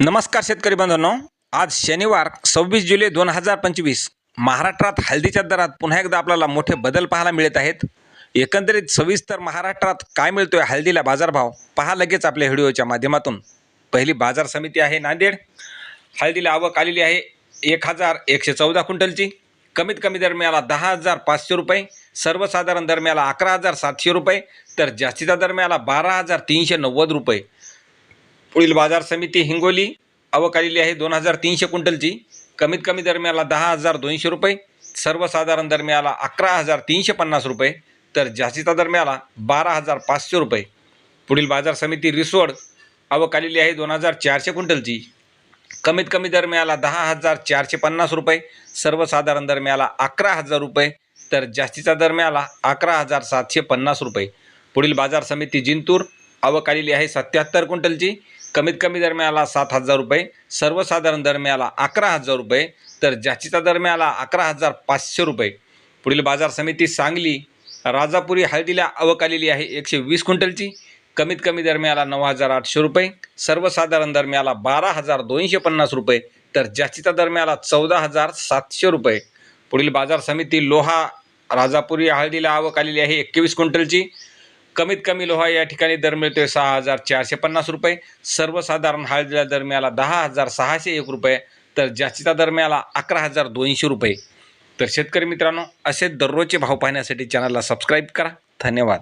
नमस्कार शेतकरी बांधवांनो आज शनिवार सव्वीस जुलै दोन हजार पंचवीस. महाराष्ट्रात हळदीच्या दरात पुन्हा एकदा आपल्याला मोठे बदल पाहायला मिळत आहेत. एकंदरीत सविस्तर महाराष्ट्रात काय मिळतोय हळदीला बाजारभाव पहा लगेच आपल्या व्हिडिओच्या माध्यमातून. पहिली बाजार समिती आहे नांदेड. हळदीला आवक आलेली आहे एक हजार एकशे चौदा क्विंटलची. कमीत कमी दरम्याला दहा हजार पाचशे रुपये. सर्वसाधारण दरम्याला अकरा हजार सातशे रुपये. तर जास्तीचा दरम्याला बारा हजार तीनशे नव्वद रुपये. पुढील बाजार समिती हिंगोली आवक आलेली आहे दोन हजार तीनशे क्विंटलची. कमीत कमी दरम्याला दहा हजार दोनशे रुपये सर्वसाधारण दर मिळाला अकरा हजार तीनशे पन्नास रुपये तर जास्तीचा दरम्याला बारा हजार पाचशे रुपये. पुढील बाजार समिती रिसोड आवक आलेली आहे दोन हजार चारशे क्विंटलची. कमीत कमी दरम्याला दहा हजार चारशे पन्नास रुपये सर्वसाधारण दर मिळाला अकरा हजार रुपये तर जास्तीचा दरम्याला अकरा हजार सातशे पन्नास रुपये. पुढील बाजार समिती जिंतूर आवक आलेली आहे सत्याहत्तर क्विंटलची. कमीत कमी दर मिळाला सात हजार रुपये सर्वसाधारण दर मिळाला अकरा हजार रुपये तर जास्तीचा दर मिळाला अकरा हजार पाचशे रुपये. पुढील बाजार समिती सांगली राजापुरी हळदीला आवक आलेली आहे एकशे वीस क्विंटलची. कमीत कमी दर मिळाला नऊ हजार आठशे रुपये सर्वसाधारण दर मिळाला बारा हजार दोनशे पन्नास रुपये तर जास्तीचा दर मिळाला चौदा हजार सातशे रुपये. पुढील बाजार समिती लोहा राजापुरी हळदीला आवक आलेली आहे एकवीस क्विंटलची. कमीत कमी लोहा या ठिकाणी दर मिळतोय सहा हजार चारशे पन्नास रुपये. सर्वसाधारण हळदीला दर मिळाला दहा हजार सहाशे एक रुपये. तर जास्तीचा दर मिळाला अकरा हजार दोनशे रुपये. तर शेतकरी मित्रांनो असे दररोजचे भाव पाहण्यासाठी चॅनलला सबस्क्राईब करा. धन्यवाद.